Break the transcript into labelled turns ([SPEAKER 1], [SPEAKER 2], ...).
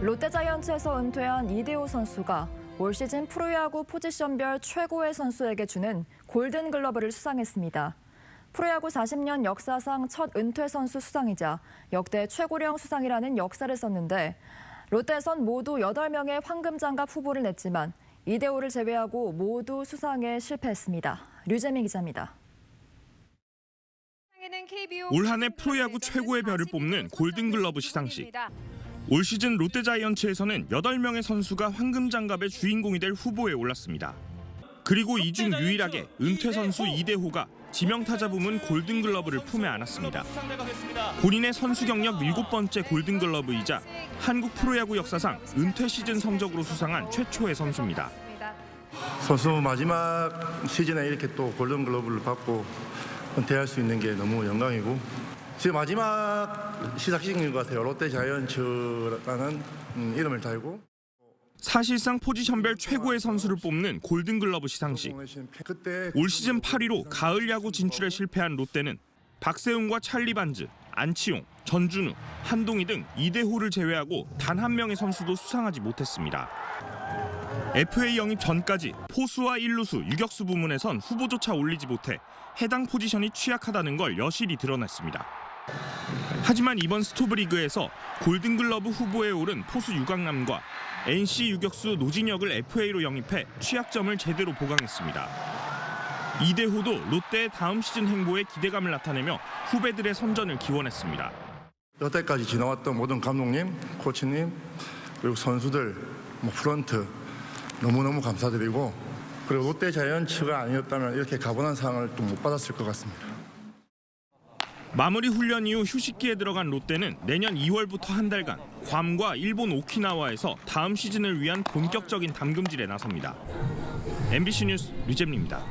[SPEAKER 1] 롯데자이언츠에서 은퇴한 이대호 선수가 올 시즌 프로야구 포지션별 최고의 선수에게 주는 골든글러브를 수상했습니다. 프로야구 40년 역사상 첫 은퇴 선수 수상이자 역대 최고령 수상이라는 역사를 썼는데 롯데선 모두 8명의 황금장갑 후보를 냈지만 이대호를 제외하고 모두 수상에 실패했습니다. 류재민 기자입니다.
[SPEAKER 2] 올 한해 프로야구 최고의 별을 뽑는 골든글러브 시상식. 올 시즌 롯데자이언츠에서는 8명의 선수가 황금장갑의 주인공이 될 후보에 올랐습니다. 그리고 이 중 유일하게 은퇴 선수 이대호가 지명타자 부문 골든글러브를 품에 안았습니다. 본인의 선수 경력 7번째 골든글러브이자 한국 프로야구 역사상 은퇴 시즌 성적으로 수상한 최초의 선수입니다.
[SPEAKER 3] 선수 마지막 시즌에 이렇게 또 골든글러브를 받고 은퇴할 수 있는 게 너무 영광이고 지금 마지막 시상식인 것 같아요. 롯데 자이언츠라는 음, 이름을 달고
[SPEAKER 2] 사실상 포지션별 최고의 선수를 뽑는 골든글러브 시상식. 올 시즌 8위로 가을 야구 진출에 실패한 롯데는 박세웅과 찰리 반즈, 안치용, 전준우, 한동희 등 이대호를 제외하고 단 한 명의 선수도 수상하지 못했습니다. FA 영입 전까지 포수와 일루수, 유격수 부문에선 후보조차 올리지 못해 해당 포지션이 취약하다는 걸 여실히 드러냈습니다. 하지만 이번 스토브리그에서 골든글러브 후보에 오른 포수 유강남과 NC 유격수 노진혁을 FA로 영입해 취약점을 제대로 보강했습니다. 이대호도 롯데의 다음 시즌 행보에 기대감을 나타내며 후배들의 선전을 기원했습니다.
[SPEAKER 3] 여태까지 지나왔던 모든 감독님, 코치님 그리고 선수들, 뭐 프런트 너무너무 감사드리고 그리고 롯데 자이언츠가 아니었다면 이렇게 가분한 상을 또 못 받았을 것 같습니다.
[SPEAKER 2] 마무리 훈련 이후 휴식기에 들어간 롯데는 내년 2월부터 한 달간 괌과 일본 오키나와에서 다음 시즌을 위한 본격적인 담금질에 나섭니다. MBC 뉴스 류잼리입니다.